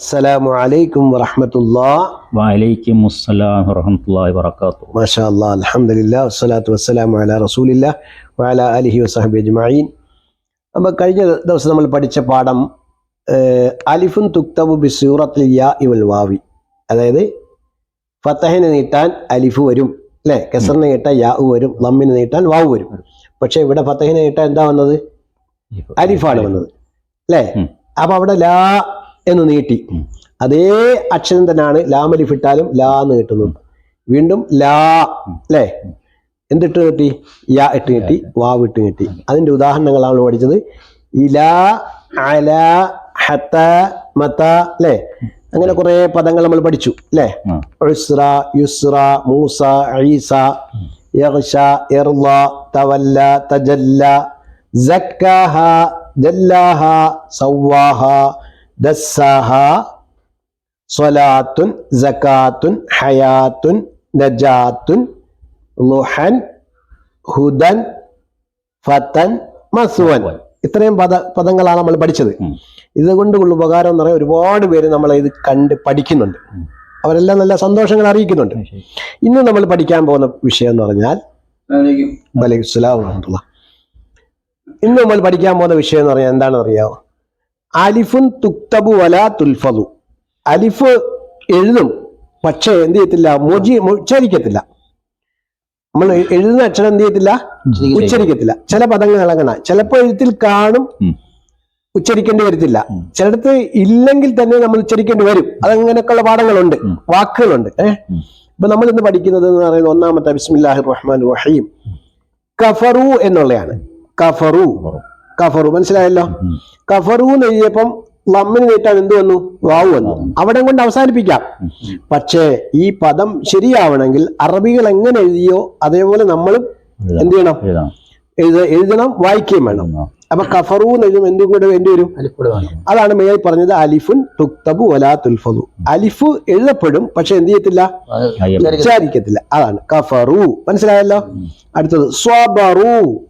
അസ്സലാമു അലൈക്കും വറഹമത്തുല്ലാ വലൈക്കും അസ്സലാം വറഹ്മത്തുള്ളാഹി വബറകാതുഹു. മാഷാ അല്ലാ അൽഹംദുലില്ലാ വസ്സലാത്തു വസ്സലാമു അലാ റസൂലില്ലാ വഅലാ അലിഹി വസഹബി അജ്മഈൻ. അപ്പോൾ കഴിഞ്ഞ ദിവസം നമ്മൾ പഠിച്ച പാഠം അലിഫുൻ തുക്തബു ബി സൂറത്തിൽ യാ ഇവൽ വാവി. അതായത് ഫത്തഹിനെ നീട്ടാൻ അലിഫ് വരും അല്ലേ? കസറിനെ നീട്ടാൻ യാ വരും ലമ്മിനെ നീട്ടാൻ വാവ് വരും. പക്ഷേ ഇവിടെ ഫത്തഹിനെ നീട്ടാൻ എന്താ വന്നത്? അലിഫാണ് വന്നത് അല്ലേ? അപ്പോൾ അപ്പൊ അവിടെ ലാ എന്ന് നീട്ടി. അതേ അക്ഷരം തന്നെയാണ് ലാമലിഫ് ഇട്ടാലും ലാ എന്ന് കിട്ടുന്നത്. വീണ്ടും ലാ അല്ലേ? എന്തിട്ട് കിട്ടി? യാ ഇട്ട് കിട്ടി വാവ് ഇട്ട് കിട്ടി. അതിന്റെ ഉദാഹരണങ്ങളാണ് പഠിച്ചത്. ഇല അല ഹത്ത മത അല്ലേ? അങ്ങനെ കുറെ പദങ്ങൾ നമ്മൾ പഠിച്ചു അല്ലേ. ഉസ്ര യുസ്ര മൂസ ഈസ യഗ്ഷ ഇർള തവല്ല തജല്ല സക്കാഹ ജല്ലാഹ സവ്വാഹ ദസ്സാഹ സ്വലാത്തുൻ സക്കാത്തുൻ ഹയാത്തുൻ നജാത്തുൻ ലുഹൻ ഹുദൻ ഫതൻ മസുവൻ. ഇത്രയും പദ പദങ്ങളാണ് നമ്മൾ പഠിച്ചത്. ഇതുകൊണ്ട് ഇതുകൊണ്ടുള്ള ഉപകാരം എന്ന് പറയാൻ ഒരുപാട് പേര് നമ്മൾ ഇത് കണ്ട് പഠിക്കുന്നുണ്ട്. അവരെല്ലാം നല്ല സന്തോഷങ്ങൾ അറിയിക്കുന്നുണ്ട്. ഇന്ന് നമ്മൾ പഠിക്കാൻ പോകുന്ന വിഷയം എന്ന് പറഞ്ഞാൽ വലൈക്കും. ഇന്ന് നമ്മൾ പഠിക്കാൻ പോകുന്ന വിഷയം എന്ന് പറഞ്ഞാൽ എന്താണെന്ന് അറിയാമോ അലിഫുൻ തുക്തബു വല തുൽഫു അലിഫ് എഴുതും പക്ഷേ എന്ത് ചെയ്യത്തില്ല? മോജി ഉച്ചരിക്കത്തില്ല. നമ്മൾ എഴുതുന്ന അക്ഷരം എന്ത് ചെയ്യത്തില്ല? ഉച്ചരിക്കത്തില്ല. ചില പദങ്ങൾ ഇളകണ ചിലപ്പോൾ എഴുത്തിൽ കാണും. ഉച്ചരിക്കേണ്ടി വരത്തില്ല. ചിലടത്ത് ഇല്ലെങ്കിൽ തന്നെ നമ്മൾ ഉച്ചരിക്കേണ്ടി വരും. അതങ്ങനെയൊക്കെയുള്ള പാഠങ്ങളുണ്ട് വാക്കുകളുണ്ട്. ഏഹ് ഇപ്പൊ നമ്മൾ ഇന്ന് പഠിക്കുന്നത് എന്ന് പറയുന്നത് ഒന്നാമത്തെ ബിസ്മില്ലാഹി റഹ്മാൻ റഹീം. കഫറു എന്നുള്ളതാണ് കഫറു. കഫറു. മനസ്സിലായല്ലോ. കഫറു എഴുതിയപ്പം ലമ്മിന് നീട്ടാൻ എന്ത് വന്നു? വാവ് വന്നു. അവിടെ കൊണ്ട് അവസാനിപ്പിക്കാം. പക്ഷേ ഈ പദം ശരിയാവണമെങ്കിൽ അറബികൾ എങ്ങനെ എഴുതിയോ അതേപോലെ നമ്മളും എന്ത് ചെയ്യണം? എഴുത എഴുതണം വായിക്കുകയും വേണം. അപ്പൊ കഫറു എന്ന് എഴുതും എന്തും കൂടെ വേണ്ടി വരും? അതാണ് മേൽ പറഞ്ഞത് അലിഫുൻ തുക്തബു വലാ തുൽഫു അലിഫ് എഴുതപ്പെടും പക്ഷെ എന്ത് ചെയ്യത്തില്ല? ഉച്ചാരിക്കത്തില്ല. അതാണ് കഫറു. മനസ്സിലായല്ലോ? അടുത്തത് സ്വബറു.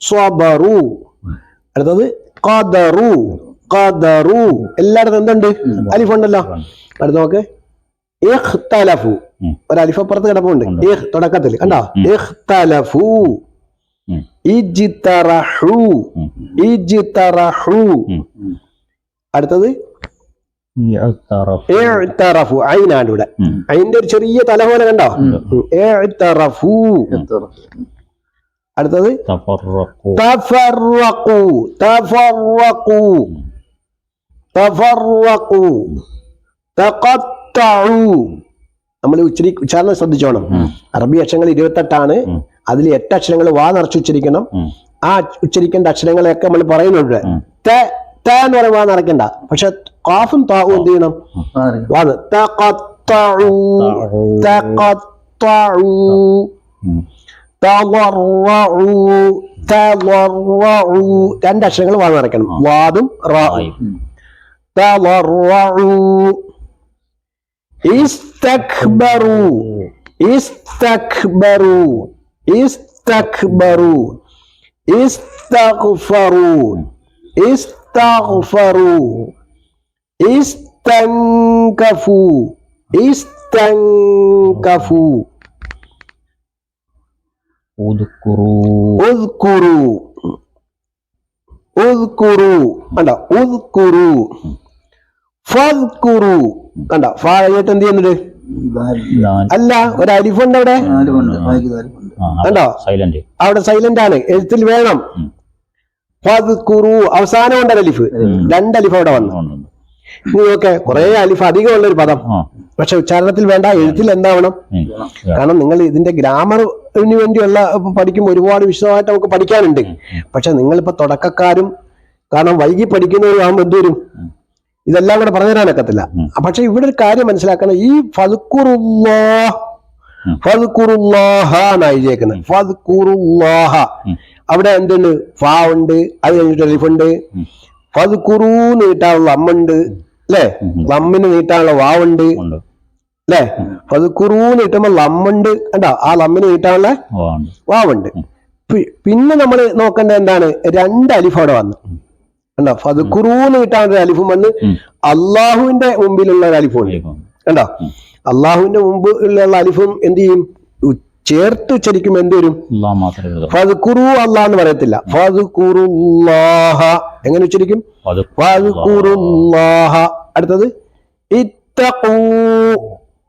സ്വബറു. അടുത്തത് ഖദറു ഖദറു. എല്ലായിടത്തും എന്തുണ്ട്? അലിഫ് ഉണ്ടല്ലോ അടുത്ത നോക്ക്. ഇഖ്തലഫു. ഒരു അലിഫ് അപ്പുറത്ത് കിടപ്പുണ്ട്. ഇഖ് തുടക്കത്തിൽ. കണ്ടോ? ഇഖ്തലഫു. ഇജ്തറഹു. ഇജ്തറഹു. അടുത്തത്? ഇവിടെ. അതിന്റെ ഒരു ചെറിയ തല പോലെ കണ്ടോ? അടുത്തത് തഫറഖു തഫറഖു തഫറഖു തഫറഖു തഖത്തഉ. നമ്മൾ ഉച്ചരി ഉച്ചാരണം ശ്രദ്ധിച്ചോണം. അറബി അക്ഷരങ്ങൾ ഇരുപത്തെട്ടാണ്. അതിൽ എട്ട് അക്ഷരങ്ങൾ വാ നിറച്ച് ഉച്ചരിക്കണം. ആ ഉച്ചരിക്കേണ്ട അക്ഷരങ്ങളെയൊക്കെ നമ്മൾ പറയുന്നുണ്ട്. ത ത എന്ന് പറയുമ്പോൾ വാ നിറയ്ക്കണ്ട. പക്ഷെ കാഫും താവും എന്ത് ചെയ്യണം? വാ തഖത്തഉ. തഖത്തഉ. രണ്ട് അക്ഷരങ്ങൾ വാ നിറയ്ക്കണം ആ. വാദും റാ ആയി. ഉദ്കുറു. ഉദ്കുറു. ഉദ്കുറു. കണ്ട ഉദ്കുറു. ഫദ്കുറു. കണ്ട എന്ത് ചെയ്യുന്നുണ്ട്? അല്ല ഒരു അരിഫുണ്ട് അവിടെ കണ്ടോ? സൈലന്റ് അവിടെ സൈലന്റ് ആണ്. എഴുത്തിൽ വേണം. ഫദ്കുറു. അവസാനം ഉണ്ട് അലിഫ് രണ്ട് അലിഫ് അവിടെ വന്നു. നോക്കെ കുറെ അലിഫ് അധികമുള്ള ഒരു പദം. പക്ഷെ ഉച്ചാരണത്തിൽ വേണ്ട എഴുത്തിൽ എന്താവണം? കാരണം നിങ്ങൾ ഇതിന്റെ ഗ്രാമറിന് വേണ്ടിയുള്ള പഠിക്കുമ്പോൾ ഒരുപാട് വിശദമായിട്ട് നമുക്ക് പഠിക്കാനുണ്ട്. പക്ഷെ നിങ്ങളിപ്പോ തുടക്കക്കാരും കാരണം വൈകി പഠിക്കുന്നവരും ആകുമ്പോൾ എന്ത് വരും? ഇതെല്ലാം കൂടെ പറഞ്ഞുതരാനൊക്കത്തില്ല ഉം. പക്ഷെ ഇവിടെ ഒരു കാര്യം മനസ്സിലാക്കണം. ഈ ഫതുക്കുറുല്ലാ ഉം. ഫതുക്കുറുല്ലാഹ എന്നാണ് എഴുതിയേക്കുന്നത് ഫതുക്കുറുല്ലാഹ അവിടെ എന്തുണ്ട്? ഫാ ഉണ്ട് അത് കഴിഞ്ഞിട്ട് അലിഫുണ്ട്. ഫതുക്കുറൂന്ന് കിട്ടാനുള്ള അമ്മുണ്ട്. അല്ലേ. ലമ്മിന് നീട്ടാനുള്ള വാവുണ്ട്. അല്ലേ അത് കുറൂ നീട്ടുമ്പോ ലമ്മുണ്ട് കണ്ടോ? ആ ലമ്മിന് നീട്ടാനുള്ള. വാവുണ്ട്. പിന്നെ നമ്മൾ നോക്കേണ്ടത് എന്താണ്? രണ്ട് അലിഫ് അവിടെ വന്നു. കണ്ടോ? ഫതുക്കുറൂന്ന് കിട്ടാൻ ഒരു അലിഫും വന്ന്. അള്ളാഹുവിന്റെ മുമ്പിലുള്ള ഒരു അലിഫുണ്ട് കണ്ടോ? അള്ളാഹുവിന്റെ മുമ്പ് ഉള്ള അലിഫും എന്ത് ചെയ്യും? ചേർത്ത് ഉച്ചരിക്കും എന്ത് വരും? ഫതുക്കുറു എന്ന് പറയത്തില്ല. ഫതുക്കുറുല്ലാഹ എങ്ങനെ ഉച്ചരിക്കും? ഫതുക്കുറുല്ലാഹ അടുത്തത് ഇത്തഖൂ.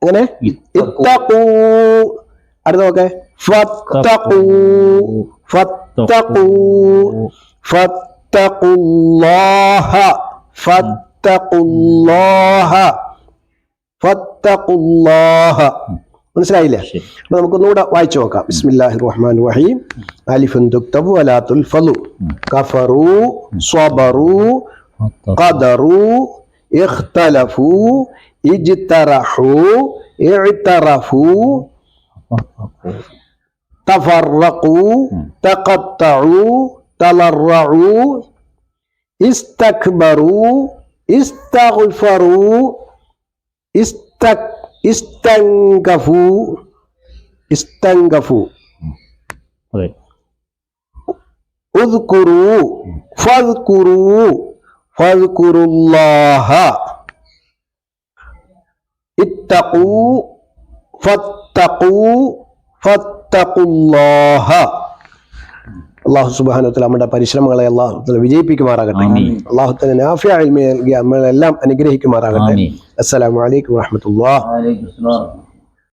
എങ്ങനെ? ഇത്തഖൂ. അടുത്ത നോക്കെ. ഫത്തഖൂ. ഫത്തഖൂ. ഫത്തഖുല്ലാഹ. ഫത്തഖുല്ലാഹ. ഫത്തഖുല്ലാഹ. മനസ്സിലായില്ലേ അപ്പൊ നമുക്കൊന്നുകൂടെ വായിച്ചു നോക്കാം ബിസ്മില്ലാഹി റഹ്മാൻ റഹീം അലിഫുൻ തുക്തബു അലാത്തുൽ ഫലു കഫറു സ്വബറു ഖദറു ഇഖ്തലഫു ഇജ്തറഹു ഇഅ്തറഫു തഫറഖു തഖത്തഉ തലറഉ ഇസ്തക്ബറു ഇസ്തഗ്ഫറു ഇസ്തക് istangafu. Istangafu. Okay. udhkuru. Fadhkuru. Fadhkurullaha. Ittaqu. Fattaqu. Fattaqullaha. അള്ളാഹു സുബാനത്തിൽ നമ്മുടെ പരിശ്രമങ്ങളെ അള്ളാഹു വിജയിപ്പിക്കുമാറാകട്ടെ ആമീൻ. അള്ളാഹുത്തിന് നാഫിയ നൽകി നമ്മളെല്ലാം അനുഗ്രഹിക്കുമാറാകട്ടെ ആമീൻ. അസ്സലാമു